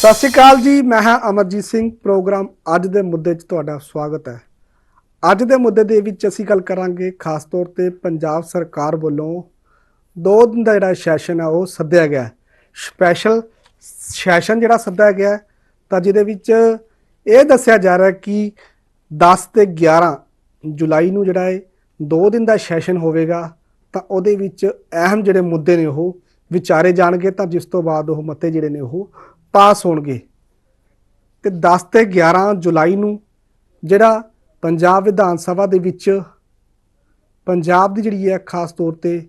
ਸਤਿ ਸ਼੍ਰੀ ਅਕਾਲ ਜੀ, ਮੈਂ ਹਾਂ ਅਮਰਜੀਤ ਸਿੰਘ। ਪ੍ਰੋਗਰਾਮ ਅੱਜ ਦੇ ਮੁੱਦੇ 'ਚ ਤੁਹਾਡਾ ਸਵਾਗਤ ਹੈ। ਅੱਜ ਦੇ ਮੁੱਦੇ ਦੇ ਵਿੱਚ ਅਸੀਂ ਗੱਲ ਕਰਾਂਗੇ, ਖਾਸ ਤੌਰ ਤੇ ਪੰਜਾਬ ਸਰਕਾਰ ਵੱਲੋਂ ਦੋ ਦਿਨ ਦਾ ਜਿਹੜਾ ਸੈਸ਼ਨ ਹੈ ਉਹ ਸੱਦਿਆ ਗਿਆ ਸਪੈਸ਼ਲ ਸੈਸ਼ਨ ਜਿਹੜਾ ਸੱਦਿਆ ਗਿਆ ਤਾਂ ਜਿਹਦੇ ਵਿੱਚ ਇਹ ਦੱਸਿਆ ਜਾ ਰਿਹਾ ਕਿ 10 ਤੇ 11 ਜੁਲਾਈ ਨੂੰ ਜਿਹੜਾ ਹੈ ਦੋ ਦਿਨ ਦਾ ਸੈਸ਼ਨ ਹੋਵੇਗਾ, ਤਾਂ ਉਹਦੇ ਵਿੱਚ ਅਹਿਮ ਜਿਹੜੇ ਮੁੱਦੇ ਨੇ ਉਹ ਵਿਚਾਰੇ ਜਾਣਗੇ, ਤਾਂ ਜਿਸ ਤੋਂ ਬਾਅਦ ਉਹ ਮਤੇ ਜਿਹੜੇ ਨੇ ਉਹ ਪਾਸ ਹੋਣਗੇ। ਤੇ 10 ਤੇ 11 ਜੁਲਾਈ ਨੂੰ ਜਿਹੜਾ ਪੰਜਾਬ ਵਿਧਾਨ ਸਭਾ ਦੇ ਵਿੱਚ ਪੰਜਾਬ ਦੀ ਜਿਹੜੀ ਹੈ ਖਾਸ ਤੌਰ ਤੇ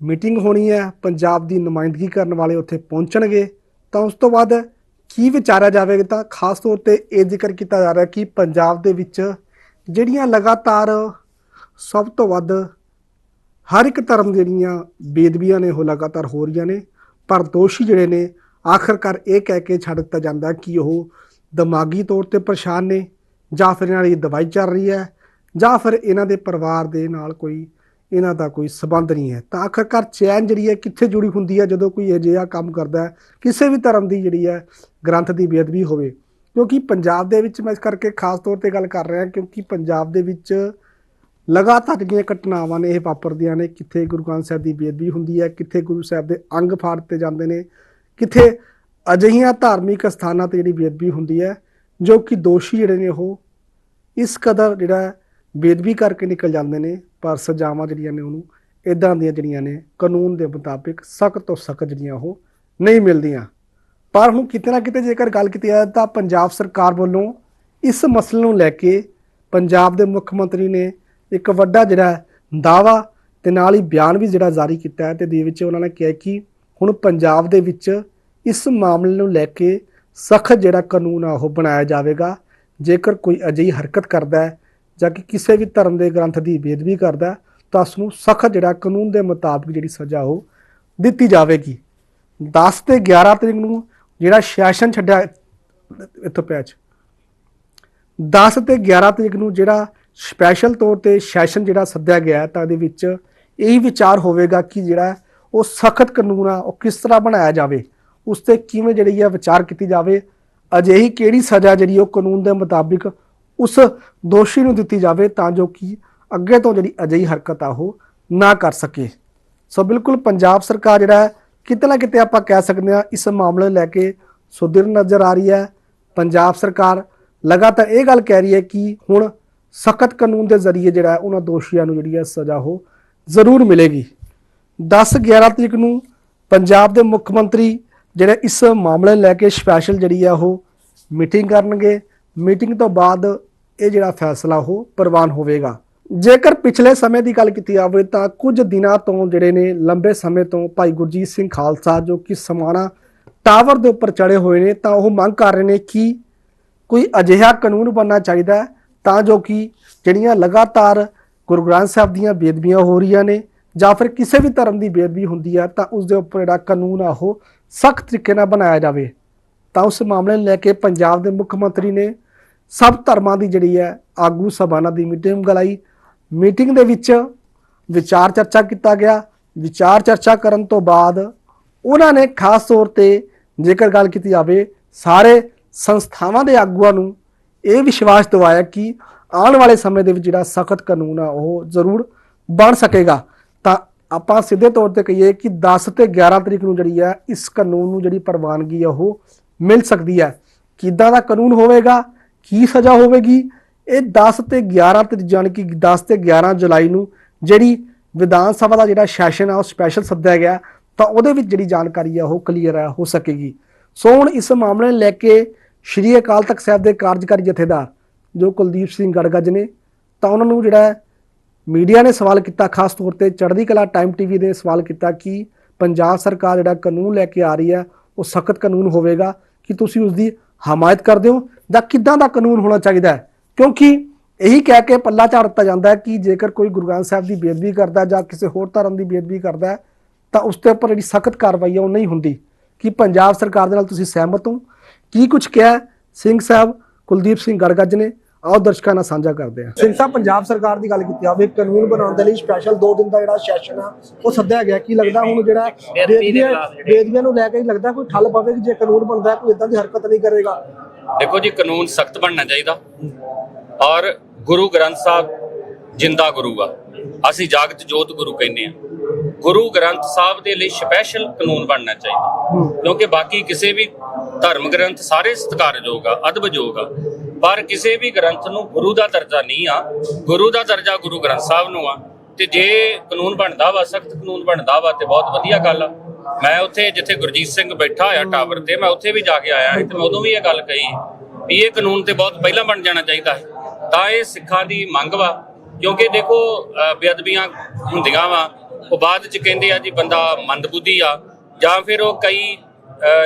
ਮੀਟਿੰਗ ਹੋਣੀ ਹੈ, ਪੰਜਾਬ ਦੀ ਨੁਮਾਇੰਦਗੀ ਕਰਨ ਵਾਲੇ ਉੱਥੇ ਪਹੁੰਚਣਗੇ, ਤਾਂ ਉਸ ਤੋਂ ਬਾਅਦ ਕੀ ਵਿਚਾਰਿਆ ਜਾਵੇਗਾ? ਤਾਂ ਖਾਸ ਤੌਰ ਤੇ ਇਹ ਜ਼ਿਕਰ ਕੀਤਾ ਜਾ ਰਿਹਾ ਕਿ ਪੰਜਾਬ ਦੇ ਵਿੱਚ ਜਿਹੜੀਆਂ ਲਗਾਤਾਰ ਸਭ ਤੋਂ ਵੱਧ ਹਰ ਇੱਕ ਧਰਮ ਜਿਹੜੀਆਂ ਬੇਦਬੀਆਂ ਨੇ, ਉਹ ਲਗਾਤਾਰ ਹੋ ਰਹੀਆਂ ਨੇ ਪਰ ਦੋਸ਼ੀ ਜਿਹੜੇ ਨੇ ਆਖਰਕਾਰ ਇਹ ਕਹਿ ਕੇ ਛੱਡ ਦਿੱਤਾ ਜਾਂਦਾ ਕਿ ਉਹ ਦਿਮਾਗੀ ਤੌਰ ਤੇ ਪਰੇਸ਼ਾਨ ਨੇ ਜਾਂ ਫਿਰ ਇਹਨਾਂ ਦੀ ਦਵਾਈ ਚੱਲ ਰਹੀ ਹੈ ਜਾਂ ਫਿਰ ਇਹਨਾਂ ਦੇ ਪਰਿਵਾਰ ਦੇ ਨਾਲ ਕੋਈ ਇਹਨਾਂ ਦਾ ਕੋਈ ਸਬੰਧ ਨਹੀਂ ਹੈ। ਤਾਂ ਆਖਰਕਾਰ ਚੈਨ ਜਿਹੜੀ ਹੈ ਕਿੱਥੇ ਜੁੜੀ ਹੁੰਦੀ ਹੈ ਜਦੋਂ ਕੋਈ ਅਜਿਹਾ ਕੰਮ ਕਰਦਾ ਹੈ? ਕਿਸੇ ਵੀ ਧਰਮ ਦੀ ਜਿਹੜੀ ਹੈ ਗ੍ਰੰਥ ਦੀ ਬੇਅਦਬੀ ਹੋਵੇ। ਕਿਉਂਕਿ ਪੰਜਾਬ ਦੇ ਵਿੱਚ ਮੈਂ ਇਸ ਕਰਕੇ ਖਾਸ ਤੌਰ ਤੇ ਗੱਲ ਕਰ ਰਿਹਾ ਕਿਉਂਕਿ ਪੰਜਾਬ ਦੇ ਵਿੱਚ ਲਗਾਤਾਰ ਜਿਹੜੀਆਂ ਘਟਨਾਵਾਂ ਨੇ ਇਹ ਵਾਪਰਦੀਆਂ ਨੇ, ਕਿੱਥੇ ਗੁਰੂ ਗ੍ਰੰਥ ਸਾਹਿਬ ਦੀ ਬੇਅਦਬੀ ਹੁੰਦੀ ਹੈ, ਕਿੱਥੇ ਗੁਰੂ ਸਾਹਿਬ ਦੇ ਅੰਗ ਫਾੜ ਦਿੱਤੇ ਜਾਂਦੇ ਨੇ ਕਿੱਥੇ ਅਜਿਹੀਆਂ ਧਾਰਮਿਕ ਸਥਾਨਾਂ ਤੇ ਜਿਹੜੀ ਬੇਅਦਬੀ ਹੁੰਦੀ ਹੈ, ਜੋ ਕਿ ਦੋਸ਼ੀ ਜਿਹੜੇ ਨੇ ਉਹ ਇਸ ਕਦਰ ਜਿਹੜਾ ਬੇਦਬੀ ਕਰਕੇ ਨਿਕਲ ਜਾਂਦੇ ਨੇ, ਪਰ ਸਜ਼ਾਵਾਂ ਜਿਹੜੀਆਂ ਨੇ ਉਹਨੂੰ ਇਦਾਂ ਦੀਆਂ ਜਿਹੜੀਆਂ ਨੇ, ਕਾਨੂੰਨ ਦੇ ਮੁਤਾਬਿਕ ਸਖਤ ਤੋਂ ਸਖਤ ਜਿਹੜੀਆਂ ਉਹ ਨਹੀਂ ਮਿਲਦੀਆਂ। ਪਰ ਹੁਣ ਕਿਤੇ ਨਾ ਕਿਤੇ ਜੇਕਰ ਗੱਲ ਕੀਤੀ ਜਾਵੇ ਤਾਂ ਪੰਜਾਬ ਸਰਕਾਰ ਵੱਲੋਂ ਇਸ ਮਸਲੇ ਨੂੰ ਲੈ ਕੇ ਪੰਜਾਬ ਦੇ ਮੁੱਖ ਮੰਤਰੀ ਨੇ ਇੱਕ ਵੱਡਾ ਜਿਹੜਾ ਦਾਵਾ ਤੇ ਨਾਲ ਹੀ ਬਿਆਨ ਵੀ ਜਿਹੜਾ ਜਾਰੀ ਕੀਤਾ ਹੈ ਤੇ ਦੇ ਵਿੱਚ ਉਹਨਾਂ ਨੇ ਕਿਹਾ ਕਿ ਹੁਣ ਪੰਜਾਬ ਦੇ ਵਿੱਚ ਇਸ ਮਾਮਲੇ ਨੂੰ ਲੈ ਕੇ ਸਖਤ ਜਿਹੜਾ ਕਾਨੂੰਨ ਆ, ਉਹ ਬਣਾਇਆ ਜਾਵੇਗਾ। ਜੇਕਰ ਕੋਈ ਅਜਿਹੀ ਹਰਕਤ ਕਰਦਾ ਹੈ ਜਾਂ ਕਿ ਕਿਸੇ ਵੀ ਧਰਮ ਦੇ ਗ੍ਰੰਥ ਦੀ ਬੇਅਦਬੀ ਕਰਦਾ ਤਾਂ ਉਸ ਨੂੰ ਸਖਤ ਜਿਹੜਾ ਕਾਨੂੰਨ ਦੇ ਮੁਤਾਬਿਕ ਜਿਹੜੀ ਸਜ਼ਾ, ਉਹ ਦਿੱਤੀ ਜਾਵੇਗੀ। 10 ਤੇ 11 ਤਰੀਕ ਨੂੰ ਜਿਹੜਾ ਸੈਸ਼ਨ ਛੱਡਿਆ ਇੱਥੋਂ ਪੈਚ 10 ਤੇ 11 ਤਰੀਕ ਨੂੰ ਜਿਹੜਾ ਸਪੈਸ਼ਲ ਤੌਰ ਤੇ ਸੈਸ਼ਨ ਜਿਹੜਾ ਸੱਦਿਆ ਗਿਆ ਤਾਂ ਇਹਦੇ ਵਿੱਚ ਇਹੀ ਵਿਚਾਰ ਹੋਵੇਗਾ ਕਿ ਜਿਹੜਾ ਉਹ ਸਖਤ ਕਾਨੂੰਨ ਆ, ਉਹ ਕਿਸ ਤਰ੍ਹਾਂ ਬਣਾਇਆ ਜਾਵੇ, ਉਸ ਤੇ ਕਿਵੇਂ ਜਿਹੜੀ ਆ ਵਿਚਾਰ ਕੀਤੀ ਜਾਵੇ, ਅਜਿਹੀ ਕਿਹੜੀ ਸਜ਼ਾ ਜਿਹੜੀ ਉਹ ਕਾਨੂੰਨ ਦੇ ਮੁਤਾਬਿਕ ਉਸ ਦੋਸ਼ੀ ਨੂੰ ਦਿੱਤੀ ਜਾਵੇ ਤਾਂ ਜੋ ਕਿ ਅੱਗੇ ਤੋਂ ਜਿਹੜੀ ਅਜਿਹੀ ਹਰਕਤ ਆ ਉਹ ਨਾ ਕਰ ਸਕੇ। ਸੋ ਬਿਲਕੁਲ ਪੰਜਾਬ ਸਰਕਾਰ ਜਿਹੜਾ ਕਿਤੇ ਨਾ ਕਿਤੇ ਆਪਾਂ ਕਹਿ ਸਕਦੇ ਹਾਂ ਇਸ ਮਾਮਲੇ ਨੂੰ ਲੈ ਕੇ ਸੁਧਿਰ ਨਜ਼ਰ ਆ ਰਹੀ ਹੈ। ਪੰਜਾਬ ਸਰਕਾਰ ਲਗਾਤਾਰ ਇਹ ਗੱਲ ਕਹਿ ਰਹੀ ਹੈ ਕਿ ਹੁਣ ਸਖਤ ਕਾਨੂੰਨ ਦੇ ਜ਼ਰੀਏ ਜਿਹੜਾ ਉਹਨਾਂ ਦੋਸ਼ੀਆਂ ਨੂੰ ਜਿਹੜੀ ਹੈ ਸਜ਼ਾ ਉਹ ਜ਼ਰੂਰ ਮਿਲੇਗੀ। 10 11 ਤਰੀਕ ਨੂੰ ਪੰਜਾਬ ਦੇ ਮੁੱਖ ਮੰਤਰੀ ਜਿਹੜੇ ਇਸ ਮਾਮਲੇ ਲੈ ਕੇ ਸਪੈਸ਼ਲ ਜਿਹੜੀ ਆ ਉਹ ਮੀਟਿੰਗ ਕਰਨਗੇ। ਮੀਟਿੰਗ ਤੋਂ ਬਾਅਦ ਇਹ ਜਿਹੜਾ ਫੈਸਲਾ ਉਹ ਪ੍ਰਵਾਨ ਹੋਵੇਗਾ। ਜੇਕਰ ਪਿਛਲੇ ਸਮੇਂ ਦੀ ਗੱਲ ਕੀਤੀ ਜਾਵੇ ਤਾਂ ਕੁਝ ਦਿਨਾਂ ਤੋਂ ਜਿਹੜੇ ਨੇ ਲੰਬੇ ਸਮੇਂ ਤੋਂ ਭਾਈ ਗੁਰਜੀਤ ਸਿੰਘ ਖਾਲਸਾ ਜੋ ਕਿ ਸਮਾਣਾ ਟਾਵਰ ਦੇ ਉੱਪਰ ਚੜੇ ਹੋਏ ਨੇ ਤਾਂ ਉਹ ਮੰਗ ਕਰ ਰਹੇ ਨੇ ਕਿ ਕੋਈ ਅਜਿਹਾ ਕਾਨੂੰਨ ਬਣਨਾ ਚਾਹੀਦਾ ਤਾਂ ਜੋ ਕਿ ਜਿਹੜੀਆਂ ਲਗਾਤਾਰ ਗੁਰੂ ਗ੍ਰੰਥ ਸਾਹਿਬ ਦੀਆਂ ਬੇਦਬੀਆਂ ਹੋ ਰਹੀਆਂ ਨੇ ਜਾਂ ਫਿਰ ਕਿਸੇ ਵੀ ਧਰਮ ਦੀ ਬੇਅਦਬੀ ਹੁੰਦੀ ਹੈ ਤਾਂ ਉਸ ਦੇ ਉੱਪਰ ਜਿਹੜਾ ਕਾਨੂੰਨ ਆ, ਉਹ ਸਖਤ ਤਰੀਕੇ ਨਾਲ ਬਣਾਇਆ ਜਾਵੇ। ਤਾਂ ਉਸ ਮਾਮਲੇ ਨੂੰ ਲੈ ਕੇ ਪੰਜਾਬ ਦੇ ਮੁੱਖ ਮੰਤਰੀ ਨੇ ਸਭ ਧਰਮਾਂ ਦੀ ਜਿਹੜੀ ਹੈ, ਆਗੂ ਸਭਾਵਾਂ ਦੀ ਮੀਟਿੰਗ ਗਲਾਈ ਮੀਟਿੰਗ ਦੇ ਵਿੱਚ ਵਿਚਾਰ ਚਰਚਾ ਕੀਤਾ ਗਿਆ। ਵਿਚਾਰ ਚਰਚਾ ਕਰਨ ਤੋਂ ਬਾਅਦ ਉਹਨਾਂ ਨੇ ਖਾਸ ਤੌਰ ਤੇ ਜੇਕਰ ਗੱਲ ਕੀਤੀ ਜਾਵੇ, ਸਾਰੇ ਸੰਸਥਾਵਾਂ ਦੇ ਆਗੂਆਂ ਨੂੰ ਇਹ ਵਿਸ਼ਵਾਸ ਦਿਵਾਇਆ ਕਿ ਆਉਣ ਵਾਲੇ ਸਮੇਂ ਦੇ ਵਿੱਚ ਜਿਹੜਾ ਸਖਤ ਕਾਨੂੰਨ ਆ, ਉਹ ਜ਼ਰੂਰ ਬਣ ਸਕੇਗਾ। ਆਪਾਂ ਸਿੱਧੇ ਤੌਰ ਤੇ ਕਹੀਏ ਕਿ 10 ਤੇ 11 ਤਰੀਕ ਨੂੰ ਜਿਹੜੀ ਹੈ ਇਸ ਕਾਨੂੰਨ ਨੂੰ ਜਿਹੜੀ ਪ੍ਰਵਾਨਗੀ ਆ ਉਹ ਮਿਲ ਸਕਦੀ ਹੈ ਕਿੱਦਾਂ ਦਾ ਕਾਨੂੰਨ ਹੋਵੇਗਾ? ਕੀ ਸਜ਼ਾ ਹੋਵੇਗੀ? ਇਹ 10 ਤੇ 11 ਤੇ ਜਾਣੀ ਕਿ 10 ਤੇ 11 ਜੁਲਾਈ ਨੂੰ ਜਿਹੜੀ ਵਿਧਾਨ ਸਭਾ ਦਾ ਜਿਹੜਾ ਸੈਸ਼ਨ ਆ, ਉਹ ਸਪੈਸ਼ਲ ਸੱਦਿਆ ਗਿਆ, ਤਾਂ ਉਹਦੇ ਵਿੱਚ ਜਿਹੜੀ ਜਾਣਕਾਰੀ ਆ, ਉਹ ਕਲੀਅਰ ਆ, ਹੋ ਸਕੇਗੀ। ਸੋ ਹੁਣ ਇਸ ਮਾਮਲੇ ਨੂੰ ਲੈ ਕੇ ਸ਼੍ਰੀ ਅਕਾਲ ਤਖਤ ਸਾਹਿਬ ਦੇ ਕਾਰਜਕਾਰੀ ਜਥੇਦਾਰ ਜੋ ਕੁਲਦੀਪ ਸਿੰਘ ਗੜਗਜ ਨੇ, ਤਾਂ ਉਹਨਾਂ ਨੂੰ ਜਿਹੜਾ ਮੀਡੀਆ ਨੇ ਸਵਾਲ ਕੀਤਾ, ਖਾਸ ਤੌਰ ਤੇ ਚੜ੍ਹਦੀ ਕਲਾ ਟਾਈਮ ਟੀਵੀ ਦੇ ਸਵਾਲ ਕੀਤਾ ਕਿ ਪੰਜਾਬ ਸਰਕਾਰ ਜਿਹੜਾ ਕਾਨੂੰਨ ਲੈ ਕੇ ਆ ਰਹੀ ਹੈ, ਉਹ ਸਖਤ ਕਾਨੂੰਨ ਹੋਵੇਗਾ? ਕਿ ਤੁਸੀਂ ਉਸ ਦੀ ਹਮਾਇਤ ਕਰਦੇ ਹੋ ਜਾਂ ਕਿੱਦਾਂ ਦਾ ਕਾਨੂੰਨ ਹੋਣਾ ਚਾਹੀਦਾ ਹੈ? ਕਿਉਂਕਿ ਇਹੀ ਕਹਿ ਕੇ ਪੱਲਾ ਝਾੜ ਦਿੱਤਾ ਜਾਂਦਾ ਹੈ ਕਿ ਜੇਕਰ ਕੋਈ ਗੁਰੂ ਗ੍ਰੰਥ ਸਾਹਿਬ ਦੀ ਬੇਅਦਬੀ ਕਰਦਾ ਜਾਂ ਕਿਸੇ ਹੋਰ ਧਰਮ ਦੀ ਬੇਅਦਬੀ ਕਰਦਾ ਤਾਂ ਉਸ ਤੇ ਉੱਪਰ ਜਿਹੜੀ ਸਖਤ ਕਾਰਵਾਈ ਹੈ, ਉਹ ਨਹੀਂ ਹੁੰਦੀ। ਕਿ ਪੰਜਾਬ ਸਰਕਾਰ ਦੇ ਨਾਲ ਤੁਸੀਂ ਸਹਿਮਤ ਹੋ? ਕੀ ਕੁਝ ਕਿਹਾ ਸਿੰਘ ਸਾਹਿਬ, ਕੁਲਦੀਪ ਸਿੰਘ ਗੜਗੱਜ ਨੇ ਆਓ ਦਰਸ਼ਕਾਂ ਨਾਲ ਸਾਂਝਾ ਕਰਦੇ ਹਾਂ। ਸਿੰਘ ਸਾਹਿਬ ਪੰਜਾਬ ਸਰਕਾਰ ਦੀ ਗੱਲ ਕੀਤੀ ਜਾਵੇ ਕਾਨੂੰਨ ਬਣਾਉਣ ਦੇ ਲਈ ਸਪੈਸ਼ਲ 2 ਦਿਨ ਦਾ ਜਿਹੜਾ ਸੈਸ਼ਨ ਆ ਉਹ ਸੱਦਿਆ ਗਿਆ। ਕੀ ਲੱਗਦਾ ਹੁਣ ਜਿਹੜਾ ਬੇਦਬੀਆਂ ਨੂੰ ਲੈ ਕੇ ਲੱਗਦਾ ਕੋਈ ਠੱਲ ਪਵੇਗੀ ਜੇ ਕਾਨੂੰਨ ਬਣਦਾ ਕੋਈ ਇਦਾਂ ਦੀ ਹਰਕਤ ਨਹੀਂ ਕਰੇਗਾ? ਦੇਖੋ ਜੀ ਕਾਨੂੰਨ ਸਖਤ ਬਣਨਾ ਚਾਹੀਦਾ। ਔਰ ਗੁਰੂ ਗ੍ਰੰਥ ਸਾਹਿਬ ਜਿੰਦਾ ਗੁਰੂ ਆ। ਅਸੀਂ ਜਾਗਤ ਜੋਤ ਗੁਰੂ ਕਹਿੰਦੇ ਆ ਗੁਰੂ ਗ੍ਰੰਥ ਸਾਹਿਬ ਦੇ ਲਈ ਸਪੈਸ਼ਲ ਕਾਨੂੰਨ ਬਣਨਾ ਚਾਹੀਦਾ। ਕਿਉਂਕਿ ਬਾਕੀ ਕਿਸੇ ਵੀ ਧਰਮ ਗ੍ਰੰਥ ਸਾਰੇ ਸਤਿਕਾਰਯੋਗ ਆ ਅਦਬਯੋਗ ਆ। ਪਰ ਕਿਸੇ ਵੀ ਗ੍ਰੰਥ ਨੂੰ ਗੁਰੂ ਦਾ ਦਰਜਾ ਨਹੀਂ ਆ। ਗੁਰੂ ਦਾ ਦਰਜਾ ਗੁਰੂ ਗ੍ਰੰਥ ਸਾਹਿਬ ਨੂੰ ਆ। ਤੇ ਜੇ ਕਾਨੂੰਨ ਬਣਦਾ ਵਾ, ਸਖਤ ਕਾਨੂੰਨ ਬਣਦਾ ਵਾ, ਤੇ ਬਹੁਤ ਵਧੀਆ ਗੱਲ ਆ। ਮੈਂ ਉੱਥੇ ਜਿੱਥੇ ਗੁਰਜੀਤ ਸਿੰਘ ਬੈਠਾ ਹੋਇਆ ਟਾਵਰ ਤੇ, ਮੈਂ ਉੱਥੇ ਵੀ ਜਾ ਕੇ ਆਇਆ ਸੀ ਤੇ ਮੈਂ ਉਦੋਂ ਵੀ ਇਹ ਗੱਲ ਕਹੀ ਵੀ ਇਹ ਕਾਨੂੰਨ ਤੇ ਬਹੁਤ ਪਹਿਲਾਂ ਬਣ ਜਾਣਾ ਚਾਹੀਦਾ ਹੈ ਤਾਂ ਇਹ ਸਿੱਖਾਂ ਦੀ ਮੰਗ ਵਾ। ਕਿਉਂਕਿ ਦੇਖੋ ਬੇਅਦਬੀਆਂ ਹੁੰਦੀਆਂ ਵਾ। ਉਹ ਬਾਅਦ ਚ ਕਹਿੰਦੇ ਆ ਜੀ, ਬੰਦਾ ਮੰਦਬੁੱਧੀ ਆ। ਜਾਂ ਫਿਰ ਉਹ ਕਈ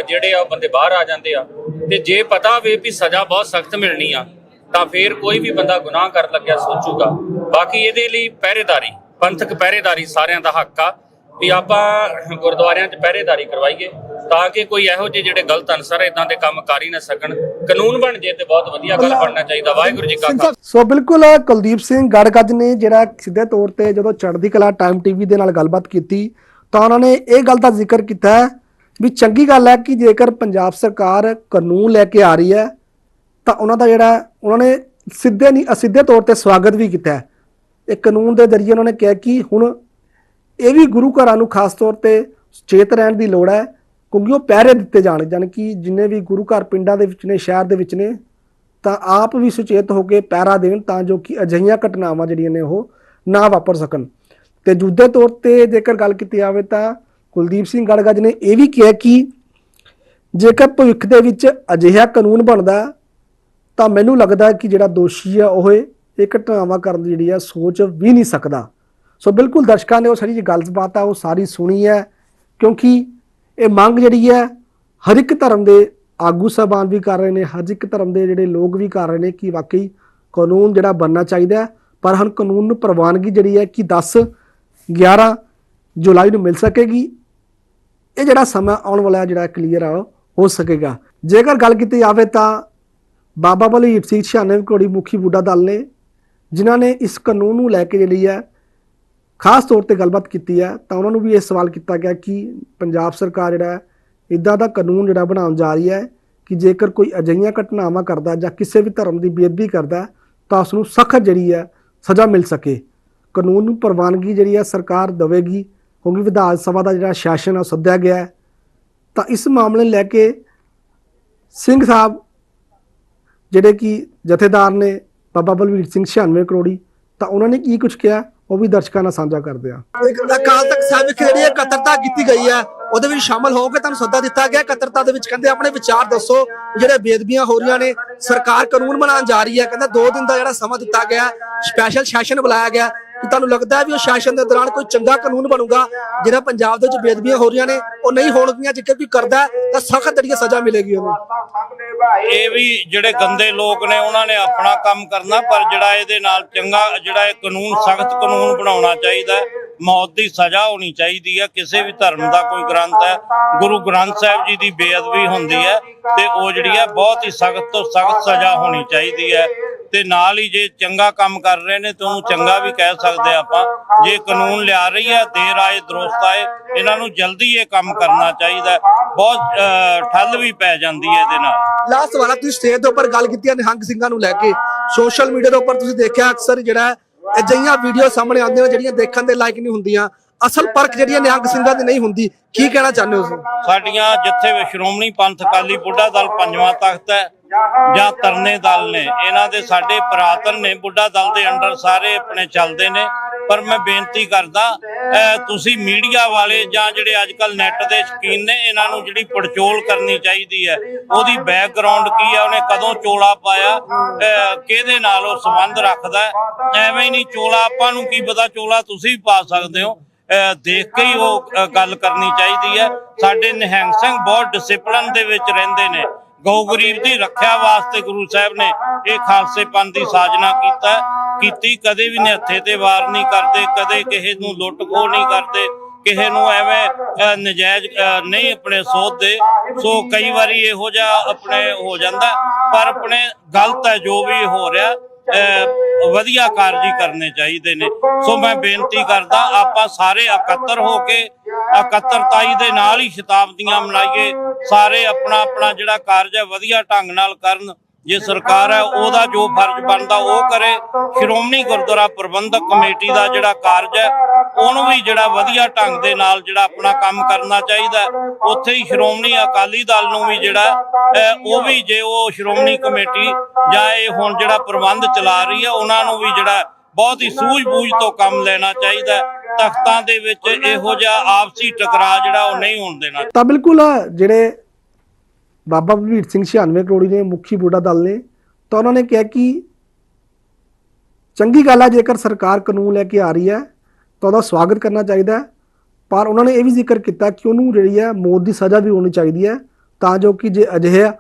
ਜਿਹੜੇ ਆ ਬੰਦੇ ਬਾਹਰ ਆ ਜਾਂਦੇ ਆ। ਤੇ ਜੇ ਪਤਾ ਹੋਵੇ ਵੀ ਸਜ਼ਾ ਬਹੁਤ ਸਖਤ ਮਿਲਣੀ ਆ ਤਾਂ ਫਿਰ ਕੋਈ ਵੀ ਬੰਦਾ ਗੁਨਾਹ ਕਰਨ ਲੱਗਿਆ ਸੋਚੂਗਾ। ਬਾਕੀ ਇਹਦੇ ਲਈ ਪਹਿਰੇਦਾਰੀ ਪੰਥਕ ਪਹਿਰੇਦਾਰੀ ਸਾਰਿਆਂ ਦਾ ਹੱਕ ਆ ਵੀ ਆਪਾਂ ਗੁਰਦੁਆਰਿਆਂ 'ਚ ਪਹਿਰੇਦਾਰੀ ਕਰਵਾਈਏ ਤਾਂ ਕਿ ਕੋਈ ਇਹੋ ਜਿਹੇ ਜਿਹੜੇ ਗਲਤ ਅਨਸਰ ਇਦਾਂ ਦੇ ਕੰਮ ਕਰ ਹੀ ਨਾ ਸਕਣ। ਕਾਨੂੰਨ ਬਣ ਜੇ ਤੇ ਬਹੁਤ ਵਧੀਆ ਗੱਲ ਬਣਨਾ ਚਾਹੀਦਾ ਵਾਹਿਗੁਰੂ ਜੀ ਕਾ ਖਾਲਸਾ। ਸੋ ਬਿਲਕੁਲ ਕੁਲਦੀਪ ਸਿੰਘ ਗੜਗੱਜ ਨੇ ਜਿਹੜਾ ਸਿੱਧੇ ਤੌਰ ਤੇ ਜਦੋਂ ਚੜ੍ਹਦੀ ਕਲਾ ਟਾਈਮ ਟੀਵੀ ਦੇ ਨਾਲ ਗੱਲਬਾਤ ਕੀਤੀ ਤਾਂ ਉਹਨਾਂ ਨੇ ਇਹ ਗੱਲ ਦਾ ਜ਼ਿਕਰ ਕੀਤਾ ਵੀ ਚੰਗੀ ਗੱਲ ਹੈ ਕਿ ਜੇਕਰ ਪੰਜਾਬ ਸਰਕਾਰ ਕਾਨੂੰਨ ਲੈ ਕੇ ਆ ਰਹੀ ਹੈ, ਤਾਂ ਉਹਨਾਂ ਦਾ ਜਿਹੜਾ, ਉਹਨਾਂ ਨੇ ਸਿੱਧੇ ਨਹੀਂ, ਅਸਿੱਧੇ ਤੌਰ ਤੇ ਸਵਾਗਤ ਵੀ ਕੀਤਾ ਹੈ। ਇਹ ਕਾਨੂੰਨ ਦੇ ਜ਼ਰੀਏ ਉਹਨਾਂ ਨੇ ਕਿਹਾ ਕਿ ਹੁਣ ਇਹ ਵੀ ਗੁਰੂ ਘਰਾਂ ਨੂੰ ਖਾਸ ਤੌਰ ਤੇ ਚੇਤ ਰਹਿਣ ਦੀ ਲੋੜ ਹੈ, ਕਿਉਂਕਿ ਉਹ ਪਹਿਰੇ ਦਿੱਤੇ ਜਾਣ ਜਾਣ ਕਿ ਜਿੰਨੇ ਵੀ ਗੁਰੂ ਘਰ ਪਿੰਡਾਂ ਦੇ ਵਿੱਚ ਨੇ, ਸ਼ਹਿਰ ਦੇ ਵਿੱਚ ਨੇ, ਤਾਂ ਆਪ ਵੀ ਸੁਚੇਤ ਹੋ ਕੇ ਪਹਿਰਾ ਦੇਣ ਤਾਂ ਜੋ ਕਿ ਅਜਿਹੀਆਂ ਘਟਨਾਵਾਂ ਜਿਹੜੀਆਂ ਨੇ ਉਹ ਨਾ ਵਾਪਰ ਸਕਣ। ਤੇ ਦੂਜੇ ਤੌਰ ਤੇ ਜੇਕਰ ਗੱਲ ਕੀਤੀ ਜਾਵੇ ਤਾਂ ਕੁਲਦੀਪ ਸਿੰਘ ਗੜਗੱਜ ਨੇ ਇਹ ਵੀ ਕਿਹਾ ਕਿ ਜੇਕਰ ਭਵਿੱਖ ਦੇ ਵਿੱਚ ਅਜਿਹਾ ਕਾਨੂੰਨ ਬਣਦਾ, ਤਾਂ ਮੈਨੂੰ ਲੱਗਦਾ ਕਿ ਜਿਹੜਾ ਦੋਸ਼ੀ ਆ, ਉਹ ਇਹ ਘਟਨਾਵਾਂ ਕਰਨ ਦੀ ਜਿਹੜੀ ਆ, ਸੋਚ ਵੀ ਨਹੀਂ ਸਕਦਾ। ਸੋ ਬਿਲਕੁਲ ਦਰਸ਼ਕਾਂ ਨੇ ਉਹ ਸਾਰੀ ਜਿਹੜੀ ਗੱਲਬਾਤ ਆ, ਉਹ ਸਾਰੀ ਸੁਣੀ ਹੈ, ਕਿਉਂਕਿ ਇਹ ਮੰਗ ਜਿਹੜੀ ਹੈ, ਹਰ ਇੱਕ ਧਰਮ ਦੇ ਆਗੂ ਸਾਹਿਬਾਨ ਵੀ ਕਰ ਰਹੇ ਨੇ, ਹਰ ਇੱਕ ਧਰਮ ਦੇ ਜਿਹੜੇ ਲੋਕ ਵੀ ਕਰ ਰਹੇ ਨੇ ਕਿ ਵਾਕਈ ਕਾਨੂੰਨ ਜਿਹੜਾ ਬਣਨਾ ਚਾਹੀਦਾ ਪਰ ਹੁਣ ਕਾਨੂੰਨ ਨੂੰ ਪ੍ਰਵਾਨਗੀ ਜਿਹੜੀ ਹੈ ਕਿ 10 11 ਜੁਲਾਈ ਨੂੰ ਮਿਲ ਸਕੇਗੀ। ਇਹ ਜਿਹੜਾ ਸਮਾਂ ਆਉਣ ਵਾਲਾ ਜਿਹੜਾ ਕਲੀਅਰ ਆ, ਉਹ ਹੋ ਸਕੇਗਾ। ਜੇਕਰ ਗੱਲ ਕੀਤੀ ਜਾਵੇ ਤਾਂ ਬਾਬਾ ਬਲਵੀਰ ਸਿੰਘ ਛਾਨੇ ਕੋੜੀ ਮੁਖੀ ਬੁੱਢਾ ਦਲ ਨੇ, ਜਿਨ੍ਹਾਂ ਨੇ ਇਸ ਕਾਨੂੰਨ ਨੂੰ ਲੈ ਕੇ ਜਿਹੜੀ ਹੈ, ਖਾਸ ਤੌਰ ਤੇ ਗੱਲਬਾਤ ਕੀਤੀ ਹੈ, ਤਾਂ ਉਹਨਾਂ ਨੂੰ ਵੀ ਇਹ ਸਵਾਲ ਕੀਤਾ ਗਿਆ ਕਿ ਪੰਜਾਬ ਸਰਕਾਰ ਜਿਹੜਾ ਹੈ ਇਦਾਂ ਦਾ ਕਾਨੂੰਨ ਜਿਹੜਾ ਬਣਾਉਣ ਜਾ ਰਹੀ ਹੈ ਕਿ ਜੇਕਰ ਕੋਈ ਅਜਿਹੀਆਂ ਘਟਨਾਵਾਂ ਕਰਦਾ ਜਾਂ ਕਿਸੇ ਵੀ ਧਰਮ ਦੀ ਬੇਅਦਬੀ ਕਰਦਾ, ਤਾਂ ਉਸ ਨੂੰ ਸਖਤ ਜਿਹੜੀ ਹੈ ਸਜ਼ਾ ਮਿਲ ਸਕੇ। ਕਾਨੂੰਨ ਨੂੰ ਪ੍ਰਵਾਨਗੀ ਜਿਹੜੀ ਹੈ ਸਰਕਾਰ ਦੇਵੇਗੀ ਕਿਉਂਕਿ ਵਿਧਾਨ ਸਭਾ ਦਾ ਜਿਹੜਾ ਸੈਸ਼ਨ ਆ ਉਹ ਸੱਦਿਆ ਗਿਆ ਹੈ। ਤਾਂ ਇਸ ਮਾਮਲੇ ਲੈ ਕੇ ਸਿੰਘ ਸਾਹਿਬ, ਜਿਹੜੇ ਕਿ ਜਥੇਦਾਰ ਨੇ ਬਾਬਾ ਬਲਵੀਰ ਸਿੰਘ 96 ਕਰੋੜੀ, ਤਾਂ ਉਹਨਾਂ ਨੇ ਕੀ ਕੁਝ ਕਿਹਾ? ਉਹ ਵੀ ਦਰਸ਼ਕਾਂ ਨਾਲ ਸਾਂਝਾ ਕਰਦੇ ਆ ਅਕਾਲ ਤਖਤ ਸਾਹਿਬ ਵਿਖੇ ਜਿਹੜੀ ਇਕੱਤਰਤਾ ਕੀਤੀ ਗਈ ਹੈ, ਉਹਦੇ ਵਿੱਚ ਸ਼ਾਮਲ ਹੋ ਕੇ ਤੁਹਾਨੂੰ ਸੱਦਾ ਦਿੱਤਾ ਗਿਆ। ਇਕੱਤਰਤਾ ਦੇ ਵਿੱਚ ਕਹਿੰਦੇ ਆਪਣੇ ਵਿਚਾਰ ਦੱਸੋ, ਜਿਹੜੇ ਬੇਦਬੀਆਂ ਹੋ ਰਹੀਆਂ ਨੇ, ਸਰਕਾਰ ਕਾਨੂੰਨ ਬਣਾਉਣ ਜਾ ਰਹੀ ਹੈ। ਕਹਿੰਦਾ 2 ਦਿਨ ਦਾ ਜਿਹੜਾ ਸਮਾਂ ਦਿੱਤਾ ਗਿਆ ਸਪੈਸ਼ਲ ਸੈਸ਼ਨ ਬੁਲਾਇਆ ਗਿਆ। ਕਿ ਤੁਹਾਨੂੰ ਲੱਗਦਾ ਵੀ ਉਹ ਸ਼ਾਸਨ ਦੇ ਦੌਰਾਨ ਕੋਈ ਚੰਗਾ ਕਾਨੂੰਨ ਬਣੂਗਾ? ਜਿਹੜਾ ਪੰਜਾਬ ਦੇ ਵਿੱਚ ਬੇਦਬੀਆਂ ਹੋ ਰਹੀਆਂ ਨੇ, ਉਹ ਨਹੀਂ ਹੋਣਗੀਆਂ। ਜੇਕਰ ਕੋਈ ਕਰਦਾ ਤਾਂ ਸਖਤ ਜਿਹੜੀ ਸਜ਼ਾ ਮਿਲੇਗੀ ਉਹਨੂੰ। ਇਹ ਵੀ ਜਿਹੜੇ ਗੰਦੇ ਲੋਕ ਨੇ, ਉਹਨਾਂ ਨੇ ਆਪਣਾ ਕੰਮ ਕਰਨਾ, ਪਰ ਜਿਹੜਾ ਇਹਦੇ ਨਾਲ ਚੰਗਾ, ਜਿਹੜਾ ਇਹ ਕਾਨੂੰਨ, ਸਖਤ ਕਾਨੂੰਨ ਬਣਾਉਣਾ ਚਾਹੀਦਾ ਮੌਤ ਦੀ ਸਜ਼ਾ ਹੋਣੀ ਚਾਹੀਦੀ ਹੈ। ਕਿਸੇ ਵੀ ਧਰਮ ਦਾ ਕੋਈ ਗ੍ਰੰਥ ਹੈ, ਗੁਰੂ ਗ੍ਰੰਥ ਸਾਹਿਬ ਜੀ ਦੀ ਬੇਅਦਬੀ ਹੁੰਦੀ ਹੈ, ਤੇ ਉਹ ਜਿਹੜੀ ਹੈ, ਬਹੁਤ ਹੀ ਸਖਤ ਤੋਂ ਸਖਤ ਸਜ਼ਾ ਹੋਣੀ ਚਾਹੀਦੀ ਹੈ। ਤੇ ਨਾਲ ਹੀ ਜੇ ਚੰਗਾ ਕੰਮ ਕਰ ਰਹੇ ਨੇ, ਤਾਂ ਉਹਨੂੰ ਚੰਗਾ ਵੀ ਕਹਿ ਸਕਦੇ ਆਪਾਂ। ਜੇ ਕਾਨੂੰਨ ਲਿਆ ਰਹੀ ਹੈ ਦੇਰ ਆਏ ਦਰੁਸਤ ਆਏ ਇਹਨਾਂ ਨੂੰ ਜਲਦੀ ਇਹ ਕੰਮ ਕਰਨਾ ਚਾਹੀਦਾ। ਬਹੁਤ ਠੱਲ ਵੀ ਪੈ ਜਾਂਦੀ ਹੈ ਇਹਦੇ ਨਾਲ। ਲਾਸਟ ਸਵਾਲ ਤੁਸੀਂ ਸਟੇਜ ਦੇ ਉੱਪਰ ਗੱਲ ਕੀਤੀ ਹੈ ਨਿਹੰਗ ਸਿੰਘਾਂ ਨੂੰ ਲੈ ਕੇ। ਸੋਸ਼ਲ ਮੀਡੀਆ ਦੇ ਉੱਪਰ ਤੁਸੀਂ ਦੇਖਿਆ ਅਕਸਰ ਜਿਹੜਾ ਅਜਿਹੀਆਂ ਵੀਡੀਓ ਸਾਹਮਣੇ ਆਉਂਦੀਆਂ ਜਿਹੜੀਆਂ ਦੇਖਣ ਦੇ ਲਾਇਕ ਨਹੀਂ ਹੁੰਦੀਆਂ। ਅਸਲ ਪਰਖ ਜਿਹੜੀਆਂ ਨਿਹੰਗ ਸਿੰਘਾਂ ਦੀ ਨਹੀਂ ਹੁੰਦੀ। ਕੀ ਕਹਿਣਾ ਚਾਹੁੰਦੇ ਹੋ ਸਾਡੀਆਂ ਜਿੱਥੇ ਸ਼੍ਰੋਮਣੀ ਪੰਥ ਅਕਾਲੀ ਬੁੱਢਾ ਦਲ ਪੰਜਵਾਂ ਤਖਤ ਹੈ। ਜਾਂ ਤਰਨੇ ਦਲ ਨੇ, ਇਹਨਾਂ ਦੇ ਸਾਡੇ ਪ੍ਰਾਤਨ ਨੇ, ਬੁੱਢਾ ਦਲ ਦੇ ਅੰਡਰ ਸਾਰੇ ਆਪਣੇ ਚੱਲਦੇ ਨੇ। ਪਰ ਮੈਂ ਬੇਨਤੀ ਕਰਦਾ ਤੁਸੀਂ ਮੀਡੀਆ ਵਾਲੇ ਜਾਂ ਜਿਹੜੇ ਅੱਜ ਕੱਲ ਨੈਟ ਦੇ ਸ਼ਕੀਨ ਨੇ, ਇਹਨਾਂ ਨੂੰ ਜਿਹੜੀ ਪੜਚੋਲ ਕਰਨੀ ਚਾਹੀਦੀ ਹੈ, ਉਹਦੀ ਬੈਕਗ੍ਰਾਉਂਡ ਕੀ ਹੈ, ਉਹਨੇ ਕਦੋਂ ਚੋਲਾ ਪਾਇਆ ਕਿਹਦੇ ਨਾਲ ਉਹ ਸੰਬੰਧ ਰੱਖਦਾ ਐਵੇਂ ਹੀ ਨਹੀਂ ਚੋਲਾ, ਆਪਾਂ ਨੂੰ ਕੀ ਪਤਾ ਚੋਲਾ ਤੁਸੀਂ ਪਾ ਸਕਦੇ ਹੋ। ਅਹ ਦੇਖ ਕੇ ਹੀ ਉਹ ਗੱਲ ਕਰਨੀ ਚਾਹੀਦੀ ਹੈ। ਸਾਡੇ ਨਿਹੰਗ ਸਿੰਘ ਬਹੁਤ ਡਿਸਪਲਿਨ ਦੇ ਵਿੱਚ ਰਹਿੰਦੇ ਨੇ। ਗਊ ਗਰੀਬ ਦੀ ਰੱਖਿਆ ਵਾਸਤੇ ਗੁਰੂ ਸਾਹਿਬ ਨੇ ਇਹ ਖਾਲਸੇ ਪੰਥ ਦੀ ਸਾਜਨਾ ਕੀਤਾ ਕੀਤੀ ਕਦੇ ਵੀ ਨਿਹੱਥੇ ਤੇ ਵਾਰ ਨਹੀਂ ਕਰਦੇ ਕਦੇ ਕਿਸੇ ਨੂੰ ਲੁੱਟ ਖੋਹ ਨਹੀਂ ਕਰਦੇ ਕਿਸੇ ਨੂੰ ਐਵੇਂ ਨਜਾਇਜ਼ ਅਹ, ਨਹੀਂ ਆਪਣੇ ਸੋਧਦੇ ਸੋ ਕਈ ਵਾਰੀ ਇਹੋ ਜਿਹਾ ਆਪਣੇ ਹੋ ਜਾਂਦਾ ਪਰ ਆਪਣੇ ਗਲਤ ਹੈ ਜੋ ਵੀ ਹੋ ਰਿਹਾ। ਵਧੀਆ ਕਾਰਜੀ ਕਰਨੇ ਚਾਹੀਦੇ ਨੇ। ਸੋ ਮੈਂ ਬੇਨਤੀ ਕਰਦਾ, ਆਪਾਂ ਸਾਰੇ ਇਕੱਤਰ ਹੋ ਕੇ ਇਕੱਤਰਤਾਈ ਦੇ ਨਾਲ ਹੀ ਸ਼ਤਾਬਦੀਆਂ ਮਨਾਈਏ। ਸਾਰੇ ਆਪਣਾ ਆਪਣਾ ਜਿਹੜਾ ਕਾਰਜ ਹੈ, ਵਧੀਆ ਢੰਗ ਨਾਲ ਕਰਨ। ਜੇ ਸਰਕਾਰ ਹੈ, ਉਹਦਾ ਜੋ ਫਰਜ਼ ਬਣਦਾ, ਉਹ ਕਰੇ। ਸ਼੍ਰੋਮਣੀ ਗੁਰਦੁਆਰਾ ਪ੍ਰਬੰਧਕ ਕਮੇਟੀ ਦਾ ਜਿਹੜਾ ਕਾਰਜ ਹੈ, ਉਹਨੂੰ ਵੀ ਜਿਹੜਾ ਵਧੀਆ ਢੰਗ ਦੇ ਨਾਲ ਜਿਹੜਾ ਆਪਣਾ ਕੰਮ ਕਰਨਾ ਚਾਹੀਦਾ ਉੱਥੇ ਹੀ ਸ਼੍ਰੋਮਣੀ ਅਕਾਲੀ ਦਲ ਨੂੰ ਵੀ ਜਿਹੜਾ ਉਹ ਵੀ ਜੇ ਉਹ ਸ਼੍ਰੋਮਣੀ ਕਮੇਟੀ ਜਾਂ ਇਹ ਹੁਣ ਜਿਹੜਾ ਪ੍ਰਬੰਧ ਚਲਾ ਰਹੀ ਹੈ, ਉਹਨਾਂ ਨੂੰ ਵੀ ਜਿਹੜਾ ਬਹੁਤ ਹੀ ਸੂਝ-ਬੂਝ ਤੋਂ ਕੰਮ ਲੈਣਾ ਚਾਹੀਦਾ ਤਖਤਾਂ ਦੇ ਵਿੱਚ ਇਹੋ ਜਿਹਾ ਆਪਸੀ ਟਕਰਾਅ ਜਿਹੜਾ, ਉਹ ਨਹੀਂ ਹੋਣ ਦੇਣਾ ਤਾਂ ਬਿਲਕੁਲ, ਜਿਹੜੇ ਬਾਬਾ ਬਲਵੀਰ ਸਿੰਘ 96 ਕਰੋੜੀ ਨੇ ਮੁਖੀ ਬੁੱਢਾ ਦਲ ਨੇ, ਤਾਂ ਉਹਨਾਂ ਨੇ ਕਿਹਾ ਕਿ ਚੰਗੀ ਗੱਲ ਹੈ ਜੇਕਰ ਸਰਕਾਰ ਕਾਨੂੰਨ ਲੈ ਕੇ ਆ ਰਹੀ ਹੈ, ਤਾਂ ਉਹਦਾ ਸਵਾਗਤ ਕਰਨਾ ਚਾਹੀਦਾ ਪਰ ਉਹਨਾਂ ਨੇ ਇਹ ਵੀ ਜ਼ਿਕਰ ਕੀਤਾ ਕਿ ਉਹਨੂੰ ਜਿਹੜੀ ਹੈ ਮੌਤ ਦੀ ਸਜ਼ਾ ਵੀ ਹੋਣੀ ਚਾਹੀਦੀ ਹੈ, ਤਾਂ ਜੋ ਕਿ ਜੇ ਅਜਿਹਾ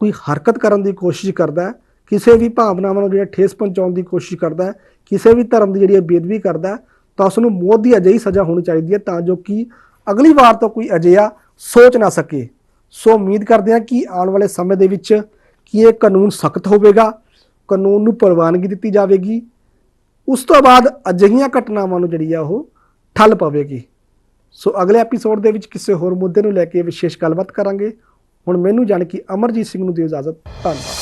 ਕੋਈ ਹਰਕਤ ਕਰਨ ਦੀ ਕੋਸ਼ਿਸ਼ ਕਰਦਾ ਹੈ, ਕਿਸੇ ਵੀ ਭਾਵਨਾਵਾਂ ਨੂੰ ਜਿਹੜਾ ਠੇਸ ਪਹੁੰਚਾਉਣ ਦੀ ਕੋਸ਼ਿਸ਼ ਕਰਦਾ ਹੈ, ਕਿਸੇ ਵੀ ਧਰਮ ਦੀ ਜਿਹੜੀ ਹੈ ਬੇਦਬੀ ਕਰਦਾ ਤਾਂ ਉਸ ਨੂੰ ਮੌਤ ਦੀ ਅਜਿਹੀ ਸਜ਼ਾ ਹੋਣੀ ਚਾਹੀਦੀ ਹੈ, ਤਾਂ ਜੋ ਕਿ ਅਗਲੀ ਵਾਰ ਤੋਂ ਕੋਈ ਅਜਿਹਾ ਸੋਚ ਨਾ ਸਕੇ। ਸੋ ਉਮੀਦ ਕਰਦੇ ਹਾਂ ਕਿ ਆਉਣ ਵਾਲੇ ਸਮੇਂ ਦੇ ਵਿੱਚ ਕਿ ਇਹ ਕਾਨੂੰਨ ਸਖਤ ਹੋਵੇਗਾ, ਕਾਨੂੰਨ ਨੂੰ ਪ੍ਰਵਾਨਗੀ ਦਿੱਤੀ ਜਾਵੇਗੀ। ਉਸ ਤੋਂ ਬਾਅਦ ਅਜਿਹੀਆਂ ਘਟਨਾਵਾਂ ਨੂੰ ਜਿਹੜੀ ਆ ਉਹ ਠੱਲ ਪਵੇਗੀ। ਸੋ ਅਗਲੇ ਐਪੀਸੋਡ ਦੇ ਵਿੱਚ ਕਿਸੇ ਹੋਰ ਮੁੱਦੇ ਨੂੰ ਲੈ ਕੇ ਵਿਸ਼ੇਸ਼ ਗੱਲਬਾਤ ਕਰਾਂਗੇ। ਹੁਣ ਮੈਨੂੰ ਜਾਣ ਕਿ ਅਮਰਜੀਤ ਸਿੰਘ ਨੂੰ ਦਿਓ ਇਜਾਜ਼ਤ। ਧੰਨਵਾਦ।